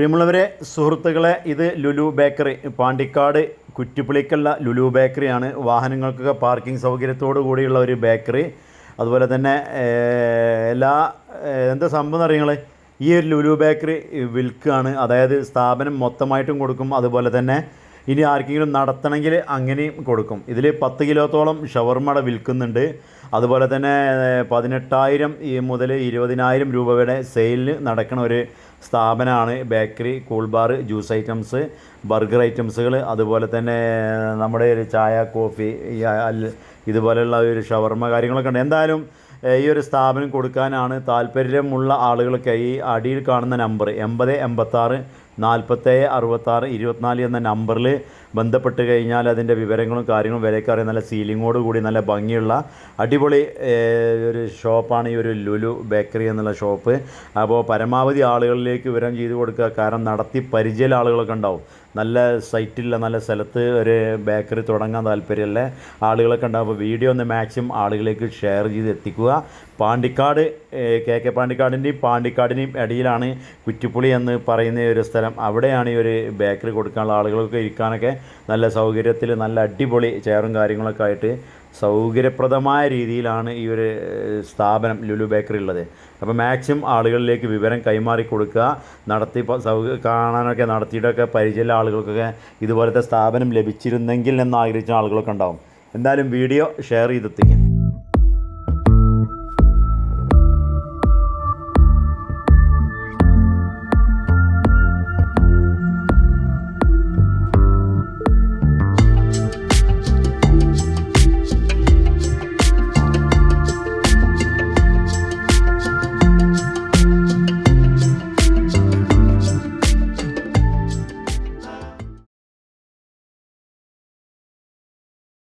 പ്രിയമുള്ളവരെ സുഹൃത്തുക്കളെ ഇത് ലുലു ബേക്കറി പാണ്ടിക്കാട് കുറ്റിപ്പുളിക്കുള്ള ലുലു ബേക്കറിയാണ്. വാഹനങ്ങൾക്കൊക്കെ പാർക്കിംഗ് സൗകര്യത്തോടു കൂടിയുള്ള ഒരു ബേക്കറി. അതുപോലെ തന്നെ എല്ലാ എന്താ സംഭവം അറിയങ്ങൾ ഈ ഒരു ലുലു ബേക്കറി വിൽക്കുകയാണ്. അതായത് സ്ഥാപനം മൊത്തമായിട്ടും കൊടുക്കും. അതുപോലെ തന്നെ ഇനി ആർക്കെങ്കിലും നടത്തണമെങ്കിൽ അങ്ങനെയും കൊടുക്കും. ഇതിൽ പത്ത് കിലോത്തോളം ഷവർമട വിൽക്കുന്നുണ്ട്. അതുപോലെ തന്നെ പതിനെട്ടായിരം മുതൽ ഇരുപതിനായിരം രൂപ വരെ സെയിലിന് നടക്കുന്ന ഒരു സ്ഥാപനമാണ് bakery cool bar juice items burger ഐറ്റംസുകൾ. അതുപോലെ തന്നെ നമ്മുടെ ഒരു ചായ കോഫി ഇതുപോലെയുള്ള ഒരു ഷവർമ കാര്യങ്ങളൊക്കെ ഉണ്ട്. എന്തായാലും ഈ ഒരു സ്ഥാപനം കൊടുക്കാനാണ് താല്പര്യമുള്ള ആളുകൾക്ക് ഈ അടിയിൽ കാണുന്ന നമ്പർ എൺപത് എൺപത്താറ് നാൽപ്പത്തേഴ് അറുപത്താറ് ഇരുപത്തിനാല് എന്ന നമ്പറിൽ ബന്ധപ്പെട്ട് കഴിഞ്ഞാൽ അതിന്റെ വിവരങ്ങളും കാര്യങ്ങളും വിലയൊക്കെ അറിയാൻ നല്ല സീലിങ്ങോട് കൂടി നല്ല ഭംഗിയുള്ള അടിപൊളി ഒരു ഷോപ്പാണ് ഈ ഒരു ലുലു ബേക്കറി എന്നുള്ള ഷോപ്പ്. അപ്പോൾ പരമാവധി ആളുകളിലേക്ക് വിവരം ചെയ്ത് കൊടുക്കുക. കാരണം നടത്തി പരിചയമുള്ള ആളുകളൊക്കെ ഉണ്ടാവും. നല്ല സൈറ്റില്ല നല്ല സ്ഥലത്ത് ഒരു ബേക്കറി തുടങ്ങാൻ താല്പര്യമുള്ള ആളുകളൊക്കെ ഉണ്ടാവും. അപ്പോൾ വീഡിയോ ഒന്ന് മാക്സിമം ആളുകളിലേക്ക് ഷെയർ ചെയ്ത് എത്തിക്കുക. പാണ്ടിക്കാട് കെ കെ പാണ്ടിക്കാടിന്റെയും പാണ്ടിക്കാടിന്റെയും ഇടയിലാണ് കുറ്റിപ്പുളി എന്ന് പറയുന്ന ഒരു സ്ഥലം. അവിടെയാണ് ഈ ഒരു ബേക്കറി കൊടുക്കാനുള്ള ആളുകൾക്ക് ഇരിക്കാനൊക്കെ നല്ല സൗകര്യത്തിൽ നല്ല അടിപൊളി ചെയറും കാര്യങ്ങളൊക്കെ ആയിട്ട് സൗകര്യപ്രദമായ രീതിയിലാണ് ഈ ഒരു സ്ഥാപനം ലുലു ബേക്കറി ഉള്ളത്. അപ്പോൾ മാക്സിമം ആളുകളിലേക്ക് വിവരം കൈമാറി കൊടുക്കുക. നടത്തി കാണാനൊക്കെ നടത്തിയിട്ടൊക്കെ പരിചയമുള്ള ആളുകൾക്കൊക്കെ ഇതുപോലത്തെ സ്ഥാപനം ലഭിച്ചിരുന്നെങ്കിൽ എന്ന് ആഗ്രഹിച്ച ആളുകളൊക്കെ ഉണ്ടാവും. എന്തായാലും വീഡിയോ ഷെയർ ചെയ്തെത്തിക്കും